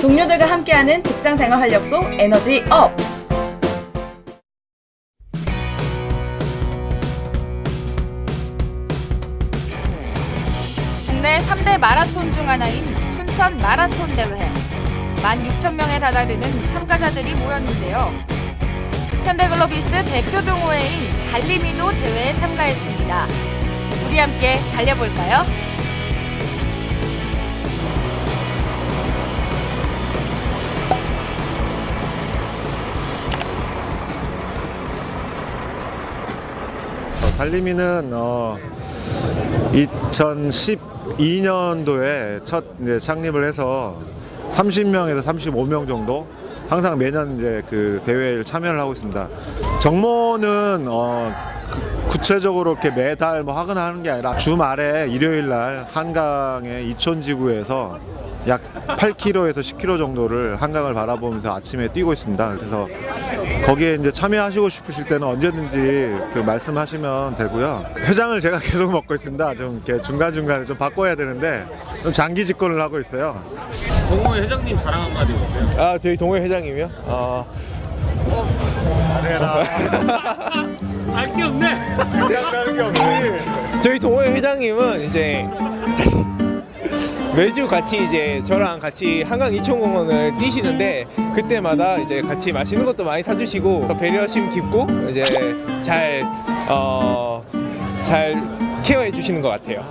동료들과 함께하는 직장생활 활력소 에너지 업! 국내 3대 마라톤 중 하나인 춘천 마라톤 대회. 16,000명에 달하는 참가자들이 모였는데요. 현대글로비스 대표 동호회인 달리미도 대회에 참가했습니다. 우리 함께 달려볼까요? 달리미는 어, 2012년도에 첫 이제 창립을 해서 30명에서 35명 정도 항상 매년 이제 그 대회를 참여를 하고 있습니다. 정모는 어, 그- 구체적으로 이렇게 매달 뭐 하거나 하는 게 아니라 주말에 일요일 날 한강의 이촌 지구에서 약 8km에서 10km 정도를 한강을 바라보면서 아침에 뛰고 있습니다. 그래서 거기에 이제 참여하시고 싶으실 때는 언제든지 그 말씀하시면 되고요. 회장을 제가 계속 맡고 있습니다. 좀 이렇게 중간 중간에 좀 바꿔야 되는데 좀 장기 집권을 하고 있어요. 동호회 회장님 자랑 한마디 해주세요. 아, 저희 동호회 회장이며 어, 잘해라. 알게 없네. 생각나는 게 없지. 저희 동호회 회장님은 이제 사실 매주 같이 이제 저랑 같이 한강 이천공원을 뛰시는데 그때마다 이제 같이 맛있는 것도 많이 사주시고 배려심 깊고 이제 잘 어, 잘 케어해 주시는 것 같아요.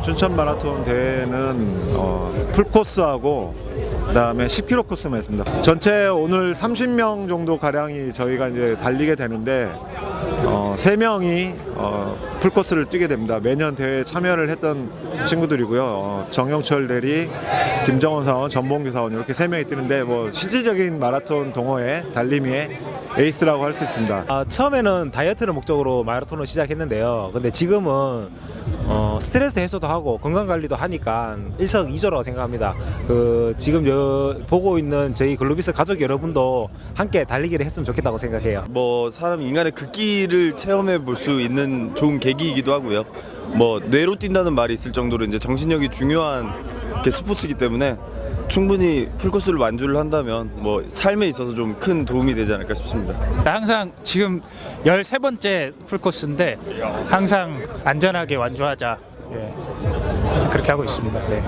춘천 마라톤 대회는 어, 풀코스하고 그다음에 10km 코스만 했습니다. 전체 오늘 30명 정도 가량이 저희가 이제 달리게 되는데 어, 3명이 어, 풀코스를 뛰게 됩니다. 매년 대회에 참여를 했던 친구들이고요. 어, 정영철 대리, 김정원 사원, 전봉규 사원 이렇게 3명이 뛰는데 뭐 실질적인 마라톤 동호회 달리미의 에이스라고 할 수 있습니다. 아, 처음에는 다이어트를 목적으로 마라톤을 시작했는데요. 근데 지금은 어, 스트레스 해소도 하고 건강 관리도 하니까 일석이조라고 생각합니다. 그 지금 여, 보고 있는 저희 글로비스 가족 여러분도 함께 달리기를 했으면 좋겠다고 생각해요. 뭐 사람 인간의 극기를 체험해 볼 수 있는 좋은 계기이기도 하고요. 뭐 뇌로 뛴다는 말이 있을 정도로 이제 정신력이 중요한 게 스포츠이기 때문에 충분히 풀코스를 완주를 한다면 뭐 삶에 있어서 좀 큰 도움이 되지 않을까 싶습니다. 항상 지금 13번째 풀코스인데 항상 안전하게 완주하자. 예. 그래서 그렇게 하고 있습니다. 네.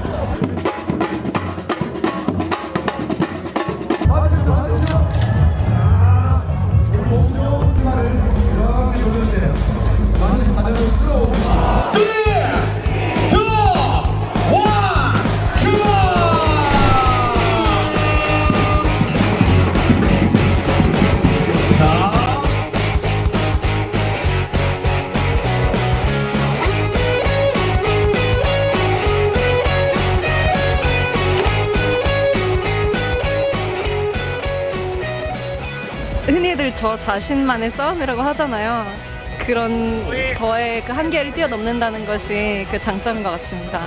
저 자신만의 싸움이라고 하잖아요. 그런 저의 그 한계를 뛰어넘는다는 것이 그 장점인 것 같습니다.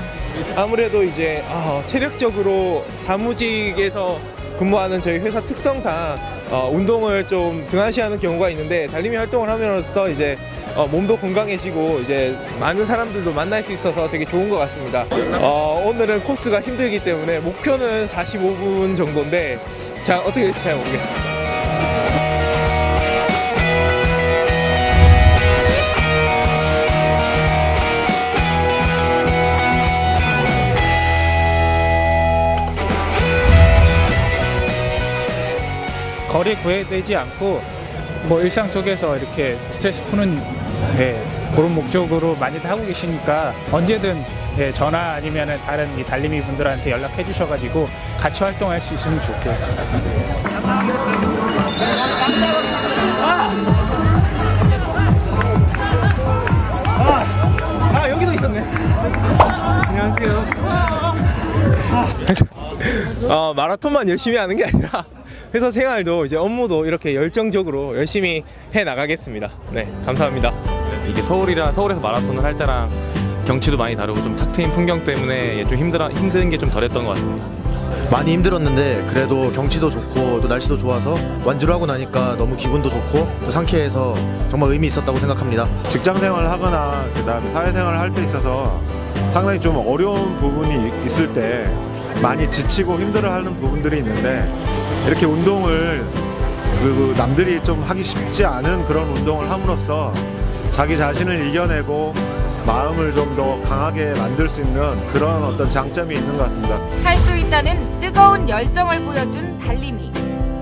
아무래도 이제 어, 체력적으로 사무직에서 근무하는 저희 회사 특성상 어, 운동을 좀 등한시하는 경우가 있는데 달리미 활동을 함으로써 이제 어, 몸도 건강해지고 이제 많은 사람들도 만날 수 있어서 되게 좋은 것 같습니다. 어, 오늘은 코스가 힘들기 때문에 목표는 45분 정도인데 자 어떻게 될지 잘 모르겠습니다. 거리 구애되지 않고 뭐 일상 속에서 이렇게 스트레스 푸는 네, 그런 목적으로 많이들 하고 계시니까 언제든 예, 전화 아니면은 다른 이 달리미 분들한테 연락해 주셔가지고 같이 활동할 수 있으면 좋겠습니다. 아 여기도 있었네. 안녕하세요. 어, 마라톤만 열심히 하는 게 아니라 회사 생활도 이제 업무도 이렇게 열정적으로 열심히 해 나가겠습니다. 네, 감사합니다. 이게 서울이라 서울에서 마라톤을 할 때랑 경치도 많이 다르고 좀 탁 트인 풍경 때문에 좀 힘들어 힘든 게 좀 덜했던 것 같습니다. 많이 힘들었는데 그래도 경치도 좋고 또 날씨도 좋아서 완주를 하고 나니까 너무 기분도 좋고 또 상쾌해서 정말 의미 있었다고 생각합니다. 직장 생활을 하거나 그다음에 사회 생활을 할 때 있어서 상당히 좀 어려운 부분이 있을 때 많이 지치고 힘들어하는 부분들이 있는데 이렇게 운동을 그 남들이 좀 하기 쉽지 않은 그런 운동을 함으로써 자기 자신을 이겨내고 마음을 좀 더 강하게 만들 수 있는 그런 어떤 장점이 있는 것 같습니다. 할 수 있다는 뜨거운 열정을 보여준 달림이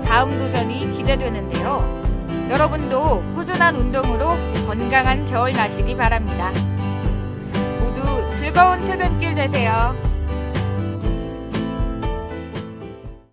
다음 도전이 기대되는데요. 여러분도 꾸준한 운동으로 건강한 겨울 나시기 바랍니다. 즐거운 퇴근길 되세요.